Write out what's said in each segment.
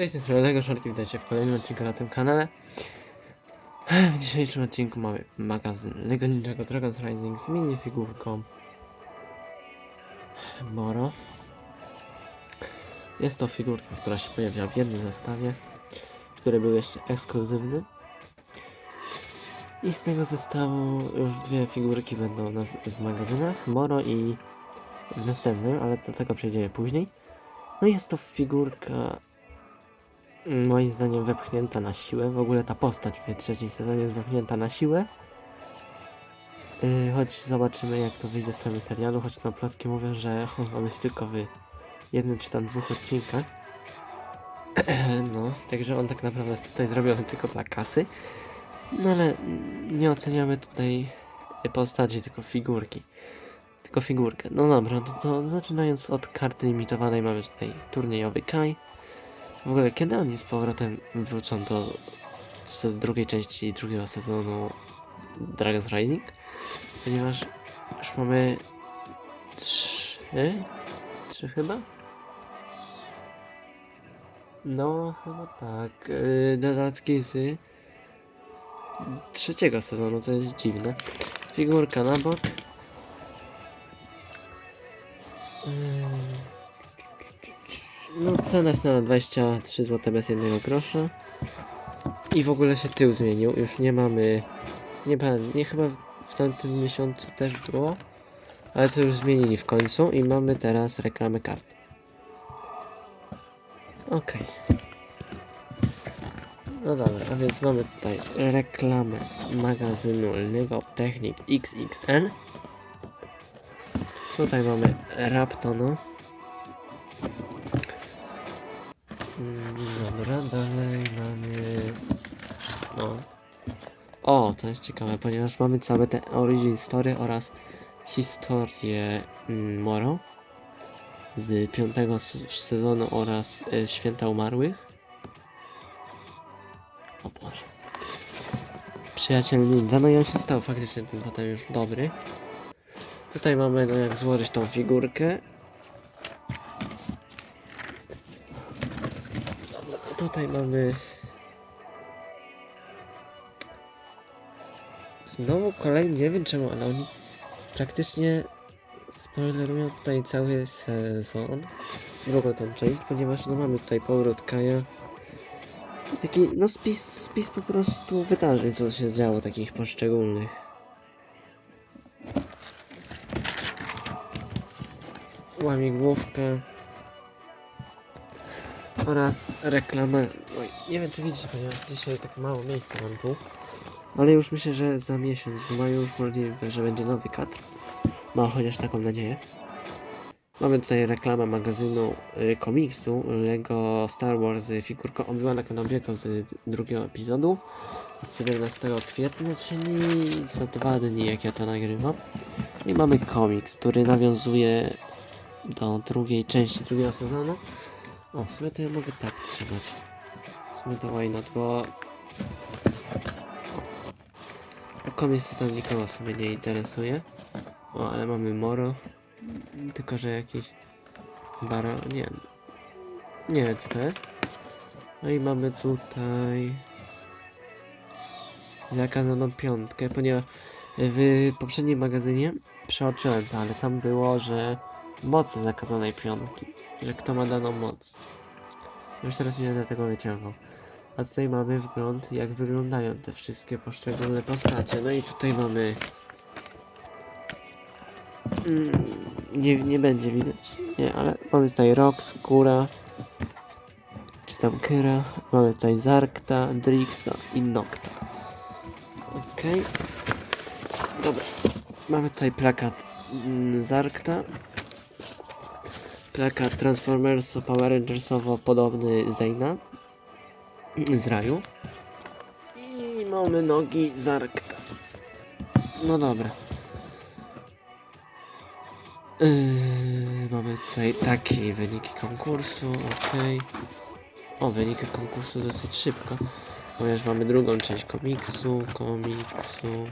Cześć, jestem Lego Szarki, witajcie w kolejnym odcinku na tym kanale. W dzisiejszym odcinku mamy magazyn Lego Ninjago Dragons Rising z minifigurką Moro. Jest to figurka, która się pojawia w jednym zestawie, który był jeszcze ekskluzywny. I z tego zestawu już dwie figurki będą na, w magazynach, Moro i w następnym, ale do tego przejdziemy później. No jest to figurka moim zdaniem wepchnięta na siłę. W ogóle ta postać w trzecim sezonie jest wepchnięta na siłę. Yy, choć zobaczymy jak to wyjdzie w samym serialu, choć no plotki mówią, że on jest tylko w jednym czy tam dwóch odcinkach. no, także on tak naprawdę tutaj zrobiony tylko dla kasy. No ale nie oceniamy tutaj postaci, tylko figurki. Tylko figurkę. No dobra, to, to zaczynając od karty limitowanej mamy tutaj turniejowy Kai. W ogóle kiedy oni z powrotem wrócą do drugiej części drugiego sezonu Dragon's Rising? Ponieważ już mamy trzy? Trzy chyba? No, chyba tak. Yy, dodatki z trzeciego sezonu, co jest dziwne. Figurka na bok. Yy, no cena jest na 23 zł bez jednego grosza. I w ogóle się tył zmienił. Już nie mamy. Nie nie chyba w tamtym miesiącu też było. Ale to już zmienili w końcu i mamy teraz reklamę kart. Okej. No dobra, a więc mamy tutaj reklamę magazynu Lego Technic XXN. Tutaj mamy Raptona. No. O, to jest ciekawe, ponieważ mamy całe te origin story oraz historię mm, Moro z piątego sezonu oraz y, Święta Umarłych. O Boże. Przyjaciel ninja, no i on się stał faktycznie tym potem już dobry. Tutaj mamy, no jak złożyć tą figurkę. Tutaj mamy. Znowu kolejny, nie wiem czemu, ale oni praktycznie spoilerują tutaj cały sezon. Ogóle tą część, ponieważ no mamy tutaj powrót Kaja. Taki, no spis, spis po prostu wydarzeń, co się działo, takich poszczególnych. Łamigłówkę oraz reklamę. Oj, nie wiem czy widzicie, ponieważ dzisiaj tak mało miejsca mam tu. Ale już myślę, że za miesiąc w maju już możliwe, że będzie nowy kadr. Mam chociaż taką nadzieję. Mamy tutaj reklamę magazynu y, komiksu Lego Star Wars z figurką Obi-Wana Kenobiego z drugiego epizodu. z 17 kwietnia, czyli za dwa dni jak ja to nagrywam. I mamy komiks, który nawiązuje do drugiej części drugiego sezonu. O, w sumie to ja mogę tak trzymać. W sumie to why not, bo... Komiks to nikogo w sumie nie interesuje. O, ale mamy Moro. Tylko, że jakiś... Baro... Nie. Nie wiem, co to jest. No i mamy tutaj... Zakazaną piątkę, ponieważ w poprzednim magazynie przeoczyłem to, ale tam było, że mocy zakazanej piątki, że kto ma daną moc. Już teraz nie będę tego wyciągał. A tutaj mamy wgląd, jak wyglądają te wszystkie poszczególne postacie. No i tutaj mamy... Mm, nie, nie będzie widać, nie, ale mamy tutaj Rox, Kura, czy tam Kyra, mamy tutaj Zarkta, Drixa i Nocta. Okej. Dobra. Mamy tutaj plakat mm, Zarkta. Plakat Transformerso Power Rangersowo podobny Zayna z raju. I mamy nogi Zarkta. No dobra. Yy, mamy tutaj takie wyniki konkursu, okej. O, wyniki konkursu dosyć szybko. Ponieważ mamy drugą część komiksu, komiksu.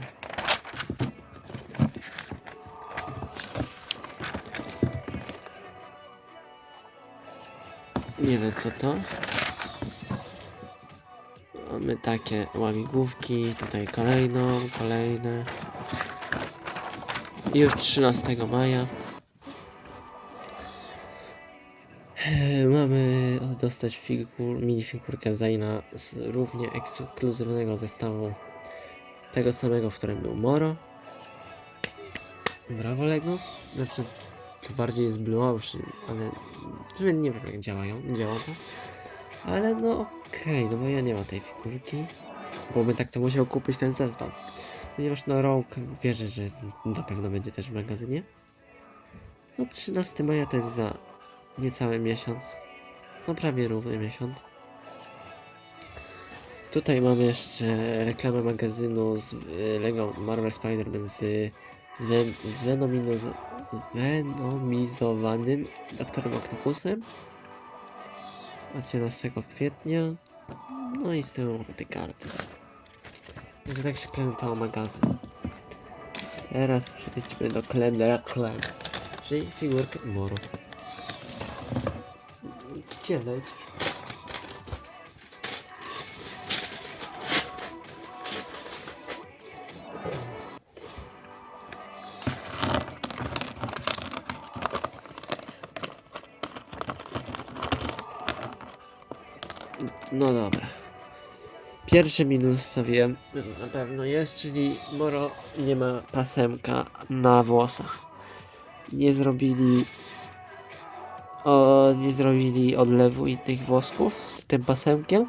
Nie wiem co to. Mamy takie łamigłówki, tutaj kolejną, kolejne. I już 13 maja. E, Mamy dostać figur, minifigurkę Zaina z równie ekskluzywnego zestawu tego samego, w którym był Moro. Brawo Lego. Znaczy, to bardziej jest Blue Ocean, ale nie wiem jak działają, działa to. Ale no okej, no bo ja nie mam tej figurki. Bo bym tak to musiał kupić ten zestaw. Ponieważ no Rogue wierzę, że na pewno będzie też w magazynie. No 13 maja to jest za niecały miesiąc. No prawie równy miesiąc. Tutaj mamy jeszcze reklamę magazynu z y, Lego Marvel Spider-Man z, z, wen, z, z venomizowanym doktorem Octopusem. Od 11 kwietnia. No i z tyłu mamy te karty. Także tak się prezentował magazyn. Teraz przejdźmy do kalendara Clem, czyli figurkę Moro. Gdzie lecisz? No dobra. Pierwszy minus co wiem, że na pewno jest, czyli Moro nie ma pasemka na włosach. Nie zrobili o, nie zrobili odlewu innych włosków z tym pasemkiem.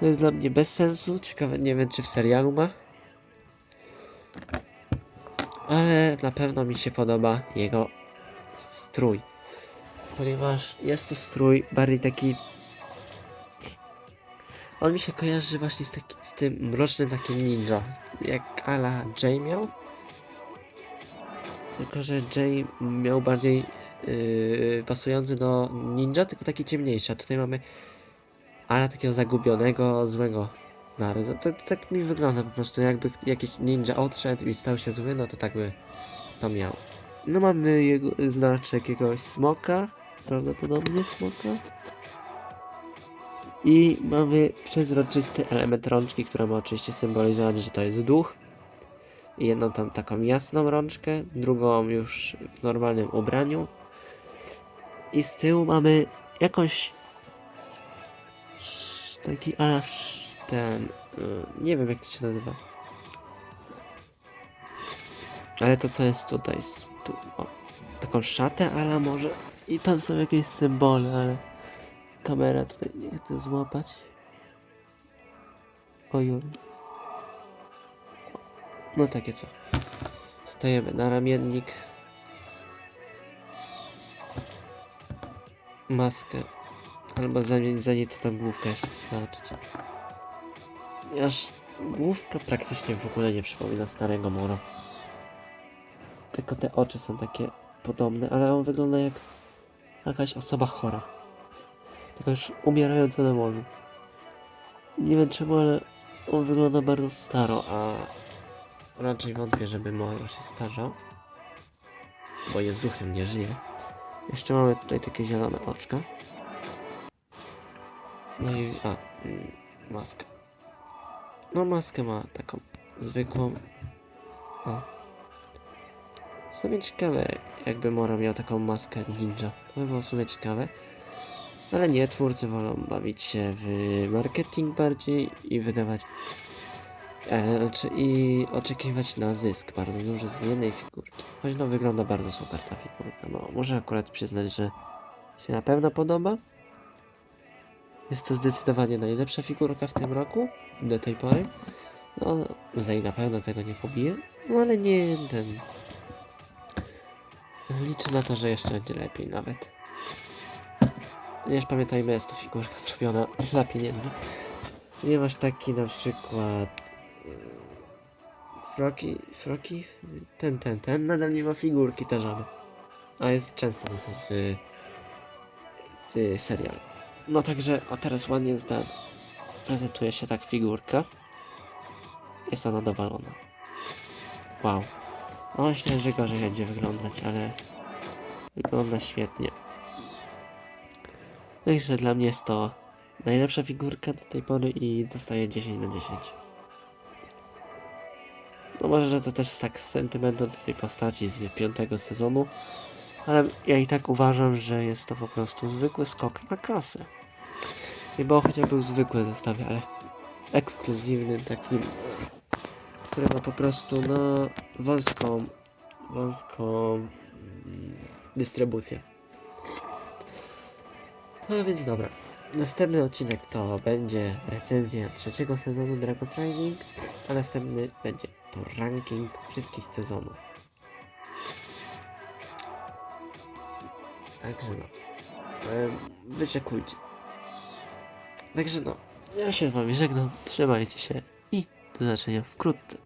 To jest dla mnie bez sensu. Ciekawe, nie wiem czy w serialu ma. Ale na pewno mi się podoba jego strój. Ponieważ jest to strój bardziej taki on mi się kojarzy właśnie z, taki, z tym mrocznym takim ninja. Jak Ala Jay miał. Tylko, że Jay miał bardziej yy, pasujący do ninja, tylko taki ciemniejszy. A tutaj mamy Ala takiego zagubionego, złego narodu. To, to tak mi wygląda po prostu, jakby jakiś ninja odszedł i stał się zły, no to tak by to miał. No mamy jego znaczek jakiegoś smoka, prawdopodobnie smoka. I mamy przezroczysty element rączki, która ma oczywiście symbolizować, że to jest duch. I jedną tam taką jasną rączkę, drugą już w normalnym ubraniu. I z tyłu mamy jakąś taki aż ten, y, nie wiem jak to się nazywa. Ale to co jest tutaj, tu, o, taką szatę, ale może i tam są jakieś symbole, ale kamera tutaj nie chce złapać. Ojoj. No takie co. Stajemy na ramiennik. Maskę. Albo zamień za nieco tam główkę jeszcze zobaczyć. Aż główka praktycznie w ogóle nie przypomina starego Moro. Tylko te oczy są takie podobne, ale on wygląda jak jakaś osoba chora. Już umierająca morzu. Nie wiem czemu, ale on wygląda bardzo staro, a raczej wątpię, żeby Moro się starzał. Bo jest duchem, nie żyje. Jeszcze mamy tutaj takie zielone oczka. No i... a, mm, maskę. No maskę ma taką zwykłą. O. W sumie ciekawe, jakby Moro miał taką maskę ninja. To by było w sumie ciekawe. Ale nie, twórcy wolą bawić się w marketing bardziej i wydawać. E, znaczy, I oczekiwać na zysk bardzo duży z jednej figurki. Choć no wygląda bardzo super ta figurka. No, muszę akurat przyznać, że się na pewno podoba. Jest to zdecydowanie najlepsza figurka w tym roku do tej pory. No, Zay na pewno tego nie pobije, no ale nie ten. Liczę na to, że jeszcze będzie lepiej nawet. Ponieważ pamiętajmy, jest to figurka zrobiona dla pieniędzy. Ponieważ taki na przykład mm, Froki, Froki, ten, ten, ten, nadal nie ma figurki ta żaba. A jest często w, w, w serialu. No także, o teraz ładnie zda, prezentuje się tak figurka. Jest ona dowalona. Wow. No myślę, że gorzej będzie wyglądać, ale wygląda świetnie. Myślę, że dla mnie jest to najlepsza figurka do tej pory i dostaje 10 na 10. No może, że to też tak z sentymentu do tej postaci z piątego sezonu, ale ja i tak uważam, że jest to po prostu zwykły skok na klasę. Nie było chociaż był zwykły zestaw, ale ekskluzywny takim, który ma po prostu no wąską, wąską mm, dystrybucję. No więc dobra. Następny odcinek to będzie recenzja trzeciego sezonu Dragon's Rising, a następny będzie to ranking wszystkich sezonów. Także no. Wyczekujcie. Także no. Ja się z wami żegnam. Trzymajcie się i do zobaczenia wkrótce.